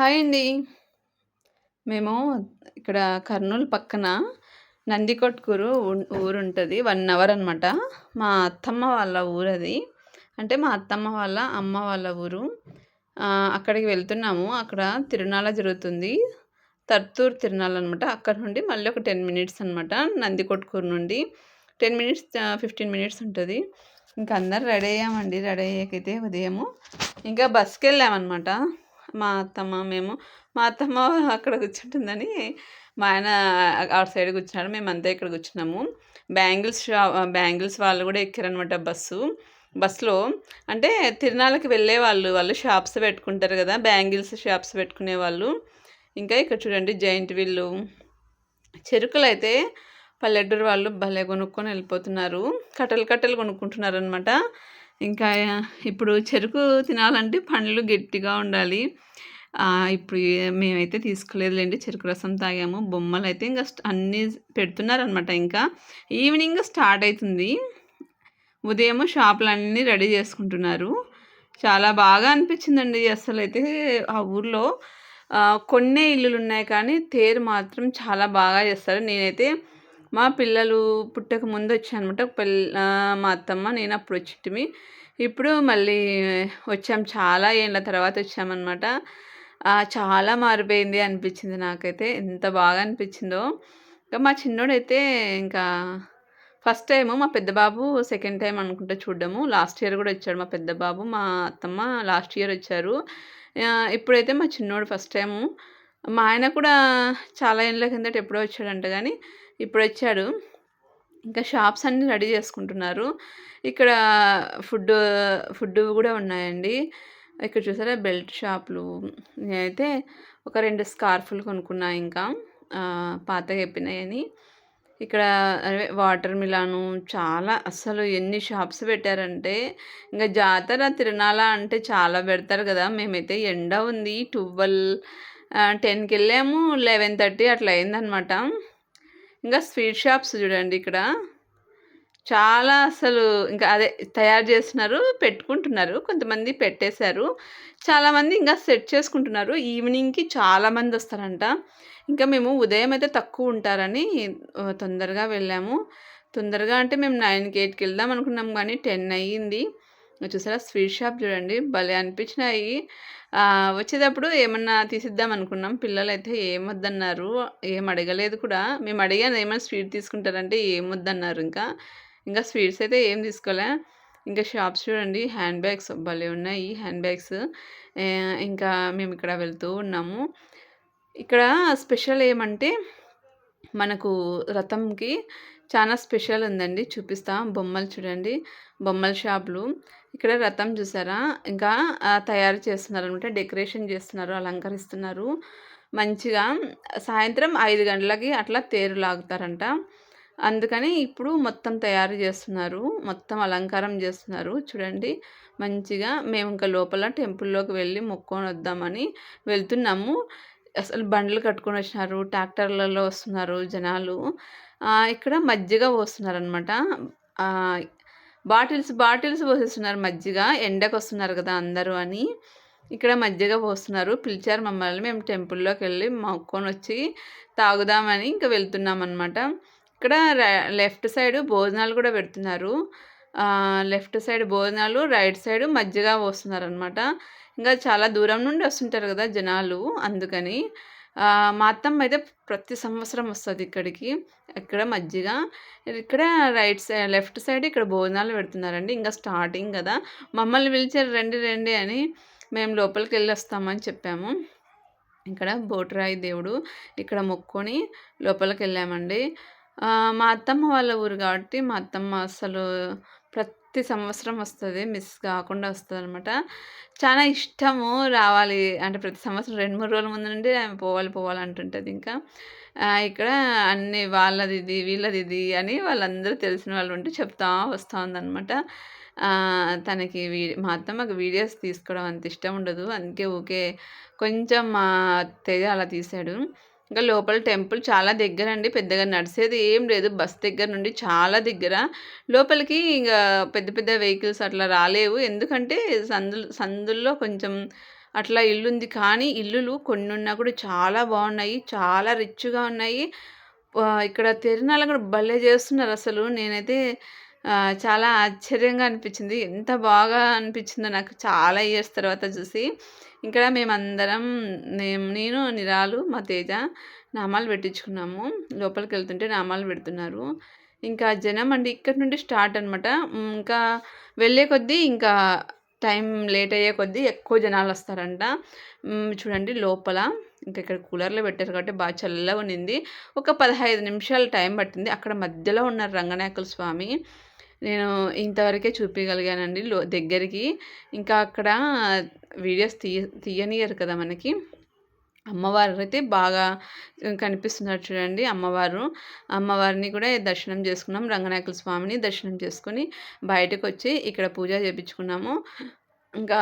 Hi అండి. మేము ఇక్కడ కర్నూలు పక్కన నందికొట్కూరు ఊరు ఉంటుంది వన్ అవర్ అనమాట. మా అత్తమ్మ వాళ్ళ ఊరది. అంటే మా అత్తమ్మ వాళ్ళ అమ్మ వాళ్ళ ఊరు. అక్కడికి వెళ్తున్నాము. అక్కడ తిరునాల జరుగుతుంది. తర్తూర్ తిరునాలనమాట. అక్కడ నుండి మళ్ళీ ఒక 10 మినిట్స్ అనమాట. నందికొట్కూరు నుండి 10 మినిట్స్ ఫిఫ్టీన్ మినిట్స్ ఉంటుంది ఇంక అందరు రెడీ అయ్యామండి. రెడీ అయ్యాకైతే ఉదయము ఇంకా బస్‌కెళ్ళామనమాట. మా అత్తమ్మ, మేము. మా అత్తమ్మ అక్కడ కూర్చుంటుందని మా ఆయన అటు సైడ్ కూర్చున్నాడు. మేమంతా ఇక్కడ కూర్చున్నాము. బ్యాంగిల్స్ షా బ్యాంగిల్స్ వాళ్ళు కూడా ఎక్కారనమాట బస్సు. బస్సులో అంటే తిరునాళ్ళకి వెళ్ళే వాళ్ళు వాళ్ళు షాప్స్ పెట్టుకుంటారు కదా! బ్యాంగిల్స్ షాప్స్ పెట్టుకునే వాళ్ళు ఇంకా ఇక్కడ చూడండి జైంట్ చెరుకులు అయితే పల్లెటూరు వాళ్ళు భలే కొనుక్కొని వెళ్ళిపోతున్నారు. కట్టలు కట్టలు కొనుక్కుంటున్నారనమాట. ఇంకా ఇప్పుడు చెరుకు తినాలంటే పండ్లు గట్టిగా ఉండాలి. ఇప్పుడు మేమైతే తీసుకోలేదులేండి చెరుకు రసం తాగాము. బొమ్మలు అయితే ఇంకా అన్నీ పెడుతున్నారనమాట ఇంకా. ఈవినింగ్ స్టార్ట్ అవుతుంది ఉదయము షాపులన్నీ రెడీ చేసుకుంటున్నారు. చాలా బాగా అనిపించిందండి అసలైతే ఆ ఊర్లో. కొన్నే ఇల్లులు ఉన్నాయి కానీ తేరు మాత్రం చాలా బాగా చేస్తారు. నేనైతే మా పిల్లలు పుట్టక ముందు వచ్చానమాట ఒక పిల్ల మా అత్తమ్మ, నేను అప్పుడు వచ్చిటిమి ఇప్పుడు మళ్ళీ వచ్చాం. చాలా ఏళ్ళ తర్వాత వచ్చామనమాట. చాలా మారిపోయింది అనిపించింది నాకైతే. ఎంత బాగా అనిపించిందో. ఇంకా మా చిన్నోడైతే ఇంకా ఫస్ట్ టైము మా పెద్ద బాబు సెకండ్ టైం అనుకుంటా చూడ్డము. లాస్ట్ ఇయర్ కూడా వచ్చాడు మా పెద్ద బాబు. మా అత్తమ్మ లాస్ట్ ఇయర్ వచ్చారు. ఇప్పుడైతే మా చిన్నోడు ఫస్ట్ టైము. మా ఆయన కూడా చాలా ఏండ్ల కిందట ఎప్పుడో వచ్చాడంట కానీ ఇప్పుడు వచ్చాడు ఇంకా షాప్స్ అన్నీ రెడీ చేసుకుంటున్నారు. ఇక్కడ ఫుడ్డు ఫుడ్డు కూడా ఉన్నాయండి. ఇక్కడ చూసారా బెల్ట్ షాపులు. నేనైతే ఒక రెండు స్కార్ఫులు కొనుక్కున్నా ఇంకా. ఆహ్, పాతగా అయిపోయినాయని. ఇక్కడ వాటర్ మిలాను చాలా అసలు ఎన్ని షాప్స్ పెట్టారంటే ఇంకా జాతర తిరణాల అంటే చాలా పెడతారు కదా! మేమైతే ఎండ ఉంది. టెన్కి వెళ్ళాము లెవెన్ థర్టీ అట్లా అయిందనమాట. ఇంకా స్వీట్ షాప్స్ చూడండి ఇక్కడ. చాలా అసలు ఇంకా అదే తయారు చేస్తున్నారు. పెట్టుకుంటున్నారు. కొంతమంది పెట్టేశారు. చాలామంది ఇంకా సెట్ చేసుకుంటున్నారు. ఈవినింగ్‌కి చాలామంది వస్తారంట. ఇంకా మేము ఉదయం అయితే తక్కువ ఉంటారని తొందరగా వెళ్ళాము. తొందరగా అంటే మేము 9కి, 8కి వెళ్దాం అనుకున్నాం కానీ 10 అయ్యింది. చూసారా స్వీట్ షాప్ చూడండి భలే అనిపించినాయి. వచ్చేటప్పుడు ఏమన్నా తీసిద్దాం అనుకున్నాం. పిల్లలైతే ఏమొద్దన్నారు. ఏం అడగలేదు కూడా. మేము అడిగాను ఏమైనా స్వీట్ తీసుకుంటారంటే ఏమొద్దన్నారు ఇంకా. ఇంకా స్వీట్స్ అయితే ఏం తీసుకోలే. ఇంకా షాప్స్ చూడండి హ్యాండ్ బ్యాగ్స్ భలే ఉన్నాయి హ్యాండ్ బ్యాగ్స్. ఇంకా మేము ఇక్కడ వెళ్తూ ఉన్నాము. ఇక్కడ స్పెషల్ ఏమంటే మనకు రథంకి చాలా స్పెషల్ ఉందండి. చూపిస్తా. బొమ్మలు చూడండి. బొమ్మల షాపులు. ఇక్కడ రథం చూసారా? ఇంకా తయారు చేస్తున్నారు అనమాట డెకరేషన్ చేస్తున్నారు. అలంకరిస్తున్నారు. మంచిగా సాయంత్రం ఐదు గంటలకి అట్లా తేరు లాగుతారంట. అందుకని ఇప్పుడు మొత్తం తయారు చేస్తున్నారు. మొత్తం అలంకారం చేస్తున్నారు. చూడండి. మంచిగా మేము ఇంకా లోపల టెంపుల్‌లోకి వెళ్ళి మొక్కొని వద్దామని వెళ్తున్నాము. అసలు బండ్లు కట్టుకొని వచ్చినారు. ట్రాక్టర్‌లలో వస్తున్నారు జనాలు. ఇక్కడ మజ్జిగ పోస్తున్నారనమాట. బాటిల్స్ బాటిల్స్ పోసేస్తున్నారు మజ్జిగ. ఎండకు వస్తున్నారు కదా అందరూ అని. ఇక్కడ మజ్జిగ పోస్తున్నారు. పిలిచారు మమ్మల్ని. మేము టెంపుల్లోకి వెళ్ళి మొక్కొని వచ్చి తాగుదామని ఇంకా వెళ్తున్నాం అనమాట ఇక్కడ లెఫ్ట్ సైడ్ భోజనాలు కూడా పెడుతున్నారు. లెఫ్ట్ సైడ్ భోజనాలు, రైట్ సైడ్ మజ్జిగ పోస్తున్నారు అనమాట ఇంకా చాలా దూరం నుండి వస్తుంటారు కదా జనాలు అందుకని. మా అత్తమ్మ అయితే ప్రతి సంవత్సరం వస్తుంది ఇక్కడికి. ఇక్కడ మజ్జిగ. ఇక్కడ రైట్ సైడ్ లెఫ్ట్ సైడ్ ఇక్కడ భోజనాలు పెడుతున్నారండి. ఇంకా స్టార్టింగ్ కదా! మమ్మల్ని పిలిచారు రండి రండి అని. మేము లోపలికి వెళ్ళి వస్తామని చెప్పాము. ఇక్కడ బోటరాయి దేవుడు. ఇక్కడ మొక్కొని లోపలికి వెళ్ళామండి మా అత్తమ్మ వాళ్ళ ఊరు కాబట్టి మా అత్తమ్మ అసలు ప్రతి ప్రతి సంవత్సరం వస్తుంది మిస్ కాకుండా వస్తుంది అనమాట చాలా ఇష్టము రావాలి అంటే ప్రతి సంవత్సరం 2, 3 రోజుల ముందు నుండి ఆమె పోవాలి పోవాలి అంటుంటుంది ఇంకా. ఇక్కడ అన్ని వాళ్ళది ఇది వీళ్ళది ఇది అని వాళ్ళందరూ తెలిసిన వాళ్ళు ఉంటే చెప్తా వస్తూ ఉందనమాట. తనకి వీ మా అత్తమ్మకి వీడియోస్ తీసుకోవడం అంత ఇష్టం ఉండదు. అందుకే ఊకే కొంచెం మా తెగ అలా తీశాడు. ఇంకా లోపల టెంపుల్ చాలా దగ్గర అండి పెద్దగా నడిసేది ఏం లేదు. బస్ దగ్గర నుండి చాలా దగ్గర. లోపలికి ఇంకా పెద్ద పెద్ద వెహికల్స్ అట్లా రాలేవు. ఎందుకంటే సందులు సందుల్లో కొంచెం అట్లా ఇల్లు ఉంది కానీ ఇల్లులు కొన్ని ఉన్నా కూడా చాలా బాగున్నాయి చాలా రిచ్గా ఉన్నాయి ఇక్కడ తిరునాళ్ళ కూడా భలే చేస్తున్నారు అసలు నేనైతే చాలా ఆశ్చర్యంగా అనిపించింది ఎంత బాగా అనిపించిందో నాకు చాలా ఇయర్స్ తర్వాత చూసి ఇక్కడ మేమందరం నేను నేను నిరాలు మా తేజ నామాలు పెట్టించుకున్నాము. లోపలికి వెళ్తుంటే నామాలు పెడుతున్నారు. ఇంకా జనం అండి ఇక్కడ నుండి స్టార్ట్ అనమాట ఇంకా వెళ్ళే కొద్దీ ఇంకా టైం లేట్ అయ్యే కొద్దీ ఎక్కువ జనాలు వస్తారంట. చూడండి లోపల. ఇంకా ఇక్కడ కూలర్లో పెట్టారు కాబట్టి బాగా చల్లగా ఉన్నింది ఒక పదహైదు నిమిషాలు టైం పట్టింది. అక్కడ మధ్యలో ఉన్నారు రంగనాయకుల స్వామి నేను ఇంతవరకే చూపించగలిగానండి లో దగ్గరికి ఇంకా అక్కడ వీడియోస్ తీయ తీయనియరు కదా మనకి. అమ్మవారు అయితే బాగా కనిపిస్తున్నారు చూడండి అమ్మవారు. అమ్మవారిని కూడా దర్శనం చేసుకున్నాం. రంగనాయకుల స్వామిని దర్శనం చేసుకొని బయటకు వచ్చి ఇక్కడ పూజ చేయించుకున్నాము ఇంకా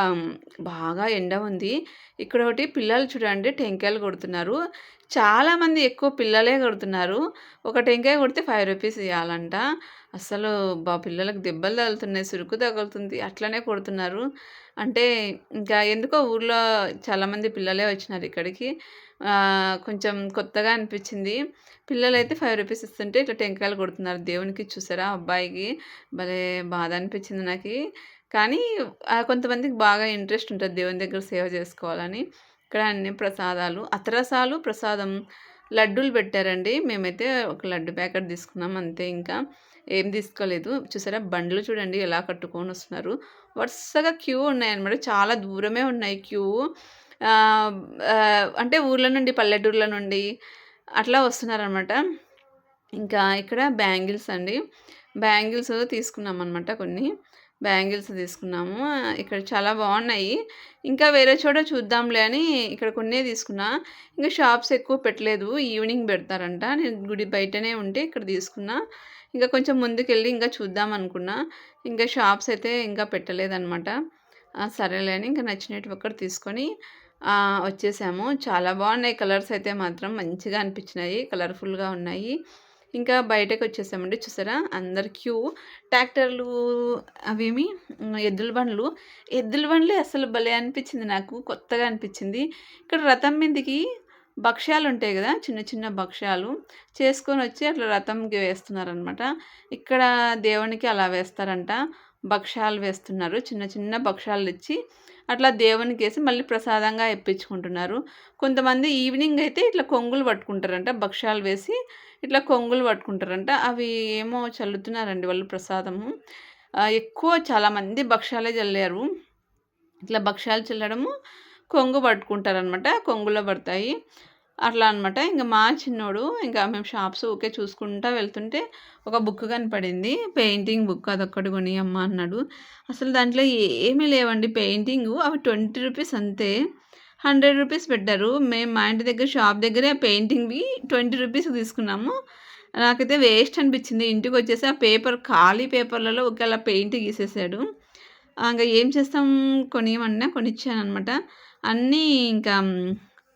బాగా ఎండ ఉంది. ఇక్కడ ఒకటి పిల్లలు చూడండి టెంకాయలు కొడుతున్నారు. చాలామంది ఎక్కువ పిల్లలే కొడుతున్నారు. ఒక టెంకాయ కొడితే ఫైవ్ రూపీస్ ఇవ్వాలంట అసలు బా పిల్లలకు దెబ్బలు తగులుతున్నాయి సురుకు తగులుతుంది అట్లనే కొడుతున్నారు. అంటే ఇంకా ఎందుకో ఊర్లో చాలామంది పిల్లలే వచ్చినారు ఇక్కడికి. కొంచెం కొత్తగా అనిపించింది. పిల్లలైతే ఫైవ్ రూపీస్ ఇస్తుంటే ఇట్లా టెంకాయలు కొడుతున్నారు. దేవునికి చూసారా అబ్బాయికి? భలే బాధ అనిపించింది నాకు. కానీ కొంతమందికి బాగా ఇంట్రెస్ట్ ఉంటుంది దేవుని దగ్గర సేవ చేసుకోవాలని. ఇక్కడ అన్ని ప్రసాదాలు అతరసాలు ప్రసాదం లడ్డూలు పెట్టారండి. మేమైతే ఒక లడ్డు ప్యాకెట్ తీసుకున్నాం అంతే ఇంకా. ఏం తీసుకోలేదు. చూసారా? బండ్లు చూడండి ఎలా కట్టుకొని వస్తున్నారు. వరుసగా క్యూ ఉన్నాయన్నమాట. చాలా దూరమే ఉన్నాయి క్యూ. అంటే ఊర్ల నుండి పల్లెటూర్ల నుండి అట్లా వస్తున్నారనమాట ఇంకా ఇక్కడ బ్యాంగిల్స్ అండి. బ్యాంగిల్స్ తీసుకున్నాం అనమాట కొన్ని. బ్యాంగిల్స్ తీసుకున్నాము. ఇక్కడ చాలా బాగున్నాయి. ఇంకా వేరే చోట చూద్దాంలే అని ఇక్కడ కొన్నే తీసుకున్నా. ఇంకా షాప్స్ ఎక్కువ పెట్టలేదు. ఈవినింగ్ పెడతారంట. నేను గుడి బయటనే ఉంటే ఇక్కడ తీసుకున్నా. ఇంకా కొంచెం ముందుకెళ్ళి ఇంకా చూద్దాం అనుకున్నా. ఇంకా షాప్స్ అయితే ఇంకా పెట్టలేదన్నమాట. సరేలే అని ఇంకా నచ్చినట్టు ఒక్కటి తీసుకొని వచ్చేసాము. చాలా బాగున్నాయి. కలర్స్ అయితే మాత్రం మంచిగా అనిపించినాయి. కలర్ఫుల్గా ఉన్నాయి. ఇంకా బయటకు వచ్చేసామండి చూసారా? అందరి క్యూ. ట్రాక్టర్లు అవేమి? ఎద్దుల బండ్లు. ఎద్దుల బండ్లు అసలు భలే అనిపించింది నాకు. కొత్తగా అనిపించింది. ఇక్కడ రథం మీదకి భక్ష్యాలు ఉంటాయి కదా? చిన్న చిన్న భక్ష్యాలు. చేసుకొని వచ్చి అట్లా రథంకి వేస్తున్నారనమాట. ఇక్కడ దేవునికి అలా వేస్తారంట. భక్ష్యాలు వేస్తున్నారు. చిన్న చిన్న భక్ష్యాలు ఇచ్చి అట్లా దేవునికి వేసి మళ్ళీ ప్రసాదంగా ఇప్పించుకుంటున్నారు. కొంతమంది ఈవినింగ్ అయితే ఇట్లా కొంగులు పట్టుకుంటారంట. భక్ష్యాలు వేసి ఇట్లా కొంగులు పట్టుకుంటారంట. అవి ఏమో చల్లుతున్నారండి వాళ్ళు ప్రసాదము. ఎక్కువ చాలామంది భక్ష్యాలే చల్లారు. ఇట్లా భక్ష్యాలు చల్లడము కొంగు పట్టుకుంటారనమాట కొంగులో పడతాయి. అట్లా అనమాట ఇంకా మా చిన్నోడు ఇంకా మేము షాప్స్ ఊకే చూసుకుంటా వెళ్తుంటే ఒక బుక్ కనపడింది. పెయింటింగ్ బుక్ అదొక్కటి కొని అమ్మ అన్నాడు. అసలు దాంట్లో ఏమీ లేవండి పెయింటింగ్. అవి ట్వంటీ రూపీస్ అంతే. హండ్రెడ్ రూపీస్ పెట్టారు. మేము మా ఇంటి దగ్గర షాప్ దగ్గరే పెయింటింగ్వి ట్వంటీ రూపీస్ తీసుకున్నాము. నాకైతే వేస్ట్ అనిపించింది. ఇంటికి వచ్చేసి ఆ పేపర్ ఖాళీ పేపర్లలో ఒకేలా పెయింట్ గీసేసాడు. ఇంకా ఏం చేస్తాం? కొనియమన్నా కొనిచ్చాను అనమాట అన్నీ ఇంకా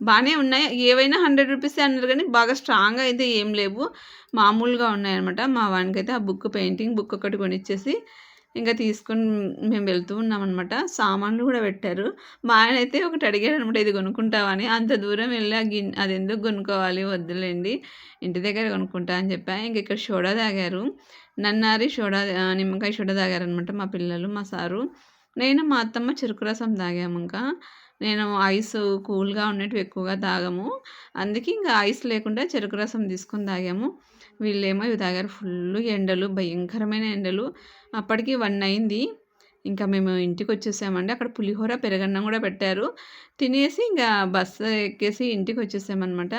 బాగానే ఉన్నాయి. ఏవైనా హండ్రెడ్ రూపీస్ అన్నారు కానీ బాగా స్ట్రాంగ్ అయితే ఏం లేవు. మామూలుగా ఉన్నాయన్నమాట. మా వానికి అయితే ఆ బుక్ పెయింటింగ్ బుక్ ఒకటి కొనిచ్చేసి ఇంకా తీసుకొని మేము వెళ్తూ ఉన్నామన్నమాట. సామాన్లు కూడా పెట్టారు. మా ఆయన అయితే ఒకటి అడిగాడు అనమాట ఇది కొనుక్కుంటావని అంత దూరం వెళ్ళి ఆ గిన్ అది ఎందుకు కొనుక్కోవాలి? వద్దులేండి ఇంటి దగ్గర కొనుక్కుంటా అని చెప్పా. ఇంక ఇక్కడ సోడా తాగారు. నన్నారి సోడా నిమ్మకాయ సోడా తాగారనమాట మా పిల్లలు మా సారు. నేను మా అత్తమ్మ చెరుకు రసం తాగాము ఇంకా. నేను ఐస్ కూల్గా ఉన్నట్టు ఎక్కువగా తాగము. అందుకే ఇంకా ఐస్ లేకుండా చెరుకు రసం తీసుకొని తాగాము. వీళ్ళేమో ఇవి తాగారు ఫుల్ ఎండలు భయంకరమైన ఎండలు. అప్పటికి వన్ అయింది. ఇంకా మేము ఇంటికి వచ్చేసామండి అక్కడ పులిహోర పెరగన్నం కూడా పెట్టారు. తినేసి ఇంకా బస్సు ఎక్కేసి ఇంటికి వచ్చేసామన్నమాట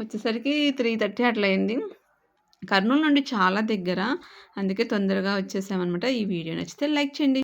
వచ్చేసరికి త్రీ థర్టీ అట్లా అయింది కర్నూలు నుండి చాలా దగ్గర. అందుకే తొందరగా వచ్చేసామన్నమాట. ఈ వీడియో నచ్చితే లైక్ చేయండి.